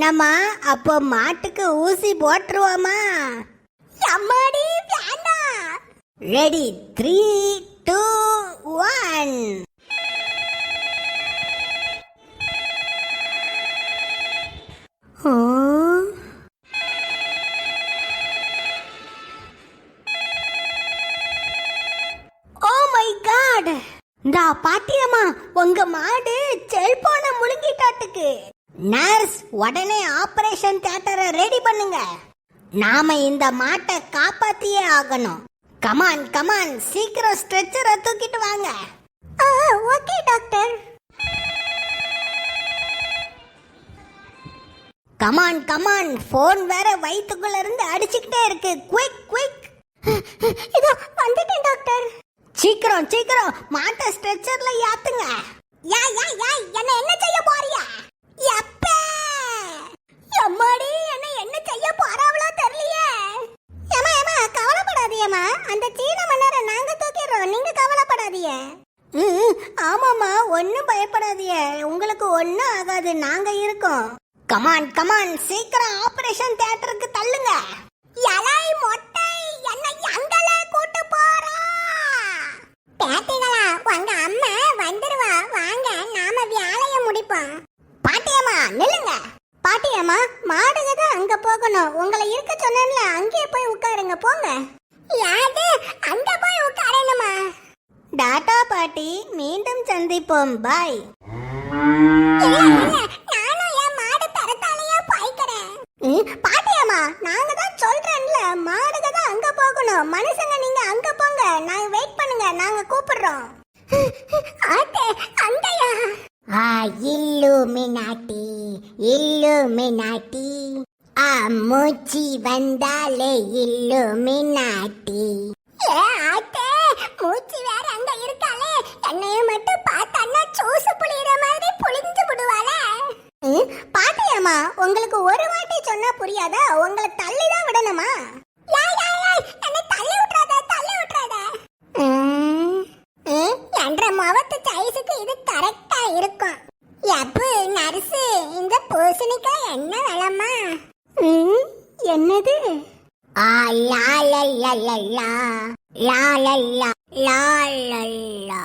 என்னம்மா? அப்போ மாட்டுக்கு ஊசி போட்டுருவோமா? அம்மாடி வேண்டாம் oh ready three two one oh my god பாட்டியம்மா உங்க மாடு செல்போனை முழுங்கிட்டாட்டுக்கு. நர்ஸ் உடனே ஆபரேஷன் தியேட்டரை ரெடி பண்ணுங்க. நாம இந்த மாட்டை காப்பாத்தியே ஆகணும். கமான் கமான் சீக்கிரம் ஸ்ட்ரெச்சரை தூக்கிட்டு வாங்க. Okay doctor come on come on phone வேற வயிற்றுக்குள்ள இருந்து அடிச்சுக்கிட்டே இருக்கு. குயிக் குயிக் இதோ வந்துட்டேன் டாக்டர் சீக்கிரம் சீக்கிரம் மாட்டை ஸ்ட்ரெச்சர்ல ஏத்துங்க. யா யா யா என்ன என்ன செய்ய போறியா? எப்பே கமான் கமான் சீக்கிரம் ஆபரேஷன் தியேட்டருக்கு தள்ளுங்க. எலை மொட்டை என்னை அங்கல கூட்டு போறா. பாத்தீங்களா உங்க அம்மா வந்துருவா. வாங்க நாம வேலைய முடிப்போம். பாட்டியம்மா நில்லுங்க. பாட்டியம்மா மாடுங்க தான் அங்க போகணும். உங்களை இருக்க சொன்னேன்ல அங்கேயே போய் உட்காருங்க போங்க. யாது அங்க போய் உட்காரணுமா? டாடா பாட்டி மீண்டும் சந்திப்போம். பாய் நானும் பாட்டியம்மா நாங்க தான் சொல்றேன்ல மாடுக தான் அங்க போகணும். மனுஷங்க நீங்க அங்க போங்க. நாங்க வெயிட் பண்ணுங்க நாங்க கூப்பிடுறோம். ஆட்டே அங்கயா? ஆ இல்லுமினாட்டி இல்லுமினாட்டி ஆ மூச்சி வந்தாலே இல்லு மினாட்டி. ஏ ஆட்டே மூச்சி வேற அங்க இருக்காளே. என்னைய மட்டும் பார்த்தான்னா சூசு புளியற மாதிரி புளிஞ்சு விடுவாளே பாட்டியம்மா உங்களுக்கு ஒரு வாட்டி சொன்னா புரியாதா? உங்களை தள்ளி தான் விடணுமா தள்ளி விட்டுறாத தள்ளி விட்டுறாத. என்ற முகத்து சைஸுக்கு இது கரெக்டா இருக்கும். எப்ப நர்ஸு இந்த பூசணிக்காய் என்ன விலமா என்னது? ஆ லா லா லா. லா லா லா லா லா லா.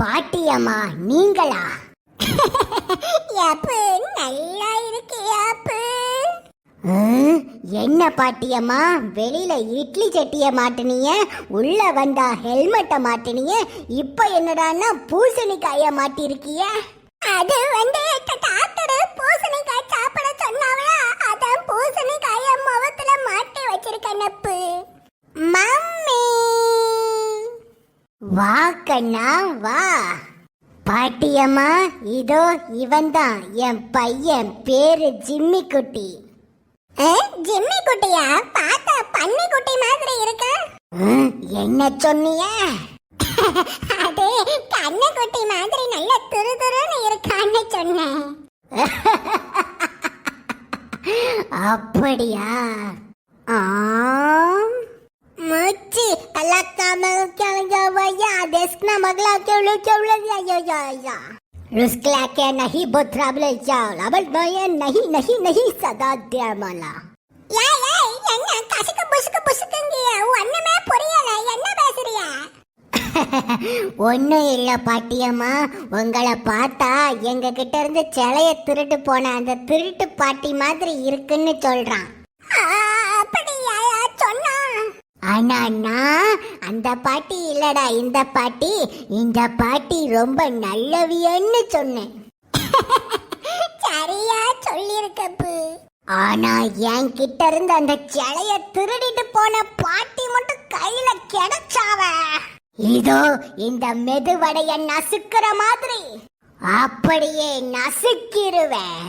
பாட்டியம்மா நீங்களா? நல்லா இருக்கு யாப்பு என்ன பாட்டியம்மா? வெளியில இட்லி சட்டிய மாட்டினிய உள்ள வந்தா ஹெல்மெட்டை மாட்டினிய இப்ப என்னடான்னா பூசணிக்காய மாட்டிருக்கிய? அது வந்து டாக்டர் பூசணிக்காய் சாப்பிட சொன்னாவளா அதான் பூசணிக்காய முகத்துல மாட்டி வச்சிருக்கேன் மம்மி வா கண்ணா வா. பாட்டியம்மா இதோ இவன்தான் என் பையன் பேரு ஜிம்மி குட்டி ஜிம்மி குட்டியா பார்த்தா பன்னி குட்டி மாதிரி இருக்க? என்ன சொன்னிய? அது கண்ணு குட்டி மாதிரி நல்ல துரு துருன்னு இருக்கான்னு சொன்னேன். அப்படியா? ஆ ಮುಚ್ಚಿ. ಡೆಸ್ಕ್ನ ಮಗಳಾಕೆ ರುಸ್ಕ್ಲಾಕೆ ನಹಿ ಬೊತ್ರಾಬ್ಲೆ ಚಾವ್ಲ ಅವಳ ಬಾಯ ನಹಿ ನಹಿ ನಹಿ ಸದಾ ದ್ಯಾಮಲ ஒன்றும் இல்லை பாட்டியம்மா உங்களை பார்த்தா எங்ககிட்ட இருந்து சிலைய திருட்டு போன அந்த திருட்டு பாட்டி மாதிரி இருக்குன்னு சொல்றான் ஆனா நான் அந்த பாட்டி இல்லடா இந்த பாட்டி. இந்த பாட்டி ரொம்ப நல்லவியன்னு சொன்னேன். சரியா சொல்லியிருக்கப்பு ஆனா என் கிட்ட இருந்து அந்த சிலைய திருடிட்டு போன பாட்டி மட்டும் கையில கிடைச்சாவ. இதோ இந்த மெதுவடைய நசுக்கிற மாதிரி. அப்படியே நசுக்கிருவேன்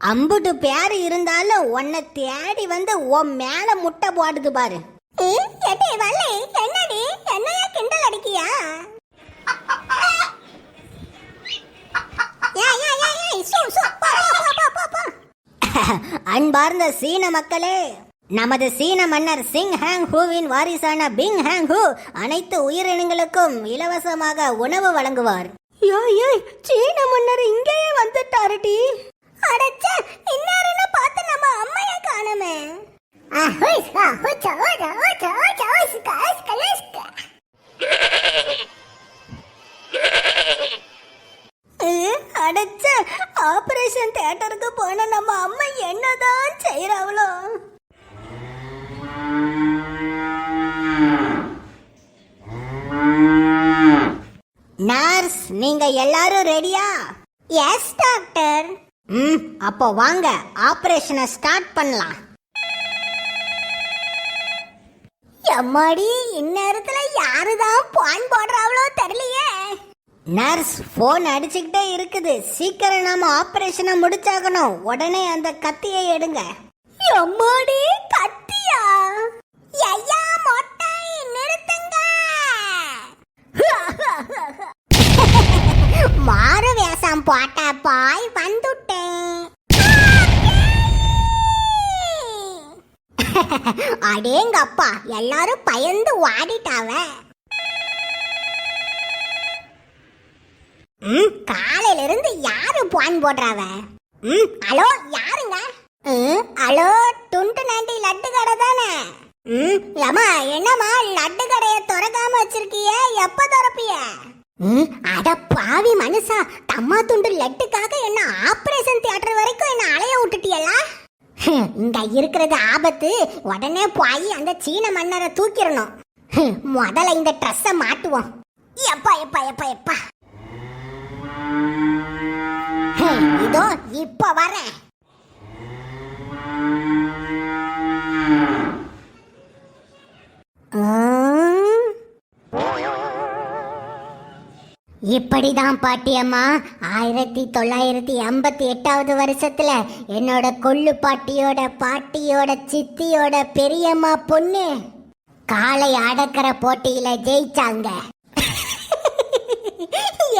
அம்புட்டு பேர் இருந்தாலும் உன்னை தேடி வந்து உன் மேல முட்டை போடுது பாரு. என்னடி? என்னையா கிண்டல் அடிக்கியா. அன்பார்ந்த சீன மக்களே நமது சீன மன்னர் சிங் ஹேங் ஹூவின் வாரிசான பிங் ஹேங் ஹூ அனைத்து உயிரினங்களுக்கும் இலவசமாக உணவு வழங்குவார். சீன மன்னர் இங்கேயே வந்துட்டாருடி. அடச்சே இன்னாருன்னு பார்த்து நம்ம அம்மைய காணுமே. அடைச்ச ஆபரேஷன் தியேட்டருக்கு போன நம்ம அம்மா என்னதான் செய்யறாவளோ நர்ஸ் நீங்க எல்லாரும் ரெடியா எஸ் டாக்டர் ம்? அப்போ வாங்க ஆபரேஷனை ஸ்டார்ட் பண்ணலாம். எம்மாடி இந்நேரத்துல யாருதான் பான் போடுறாவளோ தெரியலையே. நர்ஸ் போன் அடிச்சுக்கிட்டே இருக்குது. சீக்கிரம் நாம ஆபரேஷனை முடிச்சாகணும். உடனே அந்த கத்தியை எடுங்க. எம்மாடி கத்தியா? ஐயா மொட்டை நிறுத்துங்க. மாறு வேஷம் போட்ட பாய் வந்துட்டேன் அடேங்கப்பா எல்லாரும் பயந்து வாடிட்டாவ. ம் காலையில இருந்து யாரு பான் போடுறாவ? ம் ஹலோ யாருங்க? ம் ஹலோ டுண்டு நண்டி லட்டு கடை தானே? ம் ஏமா என்னம்மா லட்டு கடையை திறக்காம வச்சிருக்கிய எப்போ திறப்பிய? அட பாவி மனுஷா தம்மா துண்டு லட்டுக்காக என்ன ஆபரேஷன் தியேட்டர் வரைக்கும் என்ன அலைய விட்டுட்டியல்லா? இங்க இருக்கிறது ஆபத்து. உடனே போய் அந்த சீன மன்னரை தூக்கிடணும். முதல்ல இந்த ட்ரெஸ்ஸை மாட்டுவோம். எப்பா எப்பா எப்பா எப்பா. இதோ இப்ப வரேன். ஆ இப்படிதான் பாட்டியம்மா ஆயிரத்தி தொள்ளாயிரத்தி எண்பத்தி எட்டாவது வருஷத்துல என்னோட கொள்ளு பாட்டியோட பாட்டியோட சித்தியோட பெரியம்மா பொண்ணு காளை அடக்கிற போட்டியில ஜெயிச்சாங்க.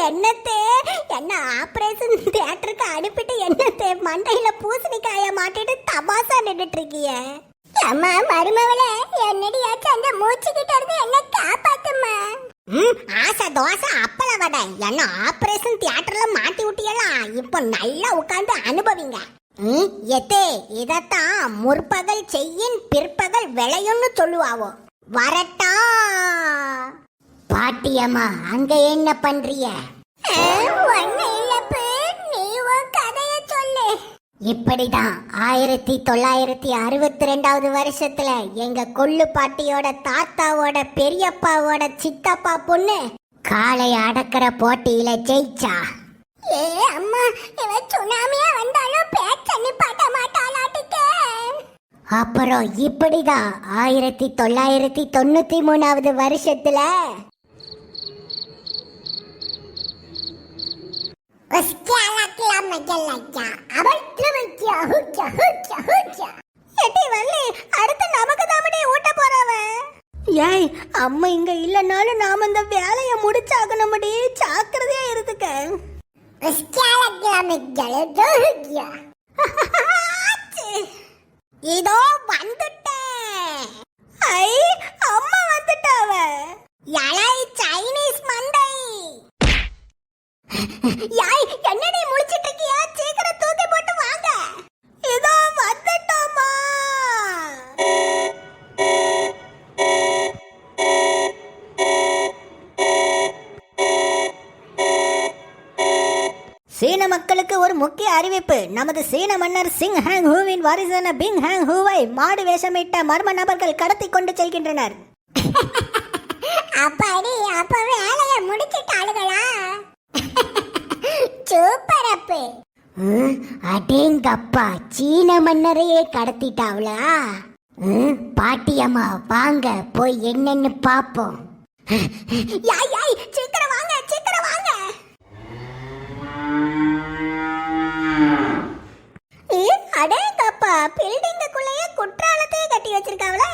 என்னத்தே என்ன ஆபரேஷன் தியேட்டருக்கு அனுப்பிட்டு என்னத்தே மண்டையில பூசணிக்காய மாட்டிட்டு தமாசா நின்றுட்டு இருக்கிய அம்மா மருமவளே என்னடியாச்சும் அந்த மூச்சுக்கிட்ட இருந்து என்ன காப்பாத்துமா ம் ஆசை தோசை என்ன ஆபரேஷன் தியேட்டர்ல மாட்டி விட்டியலாம் இப்போ நல்லா உட்காந்து அனுபவிங்க. ம் எத்தே இதத்தான் முற்பகல் செய்யின் பிற்பகல் விளையும்னு சொல்லுவாவோ. வரட்டா! பாட்டியம்மா அங்க என்ன பண்றிய? இப்படிதான் ஆயிரத்தி தொள்ளாயிரத்தி அறுபத்தி ரெண்டாவது வருஷத்துல எங்க கொள்ளு பாட்டியோட தாத்தாவோட பெரியப்பாவோட சித்தப்பா பொண்ணு காளை அடக்கிற போட்டியில ஜெயிச்சா? ஏ அம்மா இவ சுனாமியா வந்தாலும் பேச்ச பாட்ட மாட்டாளாட்டுக்க. அப்புறம் இப்படிதான் ஆயிரத்தி தொள்ளாயிரத்தி தொண்ணூத்தி மூணாவது வருஷத்துல? ஏய் அம்மா இங்க இல்லனாலும் நாம இந்த வேலைய முடிச்சாகணும்படி ஜாக்கிரதையா இருந்துக்க. இதோ வந்துட்டேன் ஐ அம்மா வந்துட்டாவ யாழை சைனீஸ் மண்டை யாய் என்னடி முழிச்சிட்டு இருக்கியா சீக்கிரம் தூக்கி போட்டு வாங்க இதோ வந்துட்டோமா சீன மக்களுக்கு ஒரு முக்கிய அறிவிப்பு. நமது சீன மன்னர் சிங் ஹேங் ஹூவின் வாரிசான பிங் ஹேங் ஹூவை மாடு வேஷமிட்ட மர்ம நபர்கள் கடத்தி கொண்டு செல்கின்றனர். அப்பாடி அப்ப வேலைய முடிச்சிட்டாளுகளா சூப்பர் அப்பு. அடேங்கப்பா சீன மன்னரையே கடத்திட்டாவளா? பாட்டியம்மா வாங்க போய் என்னன்னு பாப்போம். யாய் யாய் சீக்கிரம் வாங்க சீக்கிரம் வாங்க வச்சிருக்காவல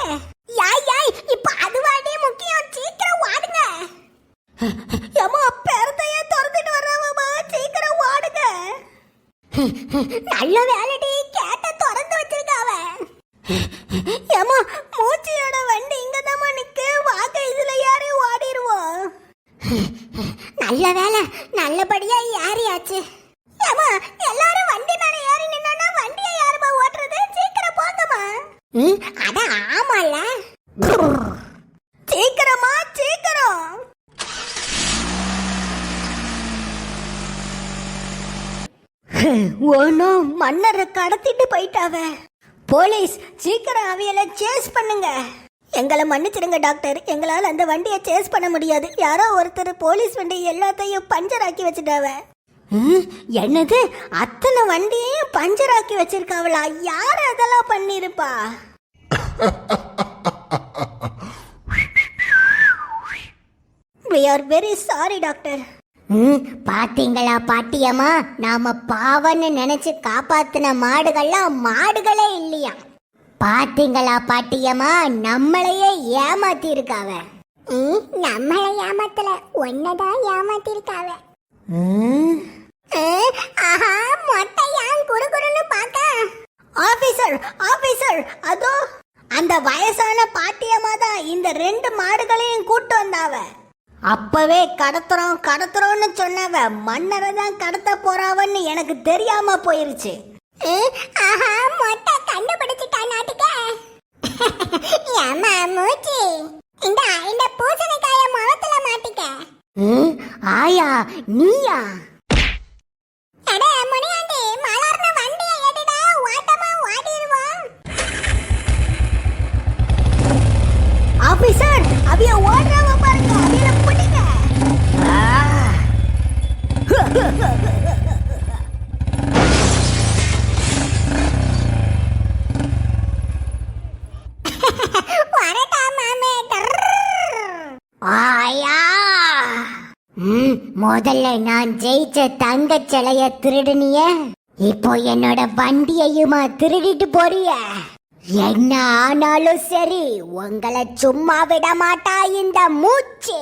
யாய் யாய் இப்ப அதுவாடி முக்கியம் சீக்கிரம் வாடுங்க ஏமா பெருந்தைய திறந்துட்டு வர்றாவமா சீக்கிரம் வாடுங்க நல்ல வேலைடி கேட்ட திறந்து வச்சிருக்காவ ஏமா மூச்சியோட வண்டி இங்கதாம்மா நிக்கு. வாக்க இதுல யாரு ஓடிடுவோம் நல்ல வேலை நல்லபடியா ஏறியாச்சு. ஏமா எல்லாரும் வண்டி மேல ஏறி நின்னா வண்டியை யாருமா ஓட்டுறது? சீக்கிரம் போங்கம்மா. அட ஆமால சீக்கிரமா சீக்கிரம். ஓனோ மன்னரை கடத்திட்டு போயிட்டாவே. போலீஸ் சீக்கிரம் அவியலை சேஸ் பண்ணுங்க. எங்களை மன்னிச்சிடுங்க டாக்டர். எங்களால் அந்த வண்டியை சேஸ் பண்ண முடியாது. யாரோ ஒருத்தர் போலீஸ் வண்டி எல்லாத்தையும் பஞ்சர் ஆக்கி வச்சுட்டாவ. ம், என்னது? அத்தனை வண்டியையும் பஞ்சர் ஆக்கி வச்சிருக்காவளா? யார் அதெல்லாம் பண்ணிருப்பா? We are very sorry doctor. பாத்தீங்களா பாட்டியம்மா? நாம பாவன்னு நினைச்சு காப்பாத்தின மாடுகள்லாம் மாடுகளே இல்லையா? பாத்தீங்களா பாட்டியம்மா? நம்மளையே ஏமாத்தி இருக்காவ நம்மளை ஏமாத்தல. ஒன்னதான் ஏமாத்தி இருக்காவ ஆஹா மொட்டையான் குறுகுறுன்னு பாக்க? ஆபீசர் ஆபீசர் அதோ. அந்த வயசான பாட்டியம்மா தான் இந்த ரெண்டு மாடுகளையும் கூட்டு வந்தாவ. அப்பவே கடத்துறோம் கடத்துறோம்னு சொன்னவ மன்னரை தான் கடத்த போறாவன்னு எனக்கு தெரியாம போயிருச்சு. ஆஹா மொட்டை கண்டுபிடிச்சிட்டா நாட்டுக்க. ஏமா மூச்சி. இந்த இந்த பூசணிக்காய முகத்துல மாட்டிக்க. ஆயா நீயா? அட முனியாண்டி மலர்ன வண்டியை ஏடுடா ஓட்டமா ஓடிடுவோம் ஆபீசர் அவிய ஓடுறவங்க முதல்ல நான் ஜெயிச்ச தங்க சிலைய திருடுனிய. இப்போ என்னோட வண்டியையுமா திருடிட்டு போறிய? என்ன ஆனாலும் சரி உங்களை சும்மா விட மாட்டா இந்த மூச்சு.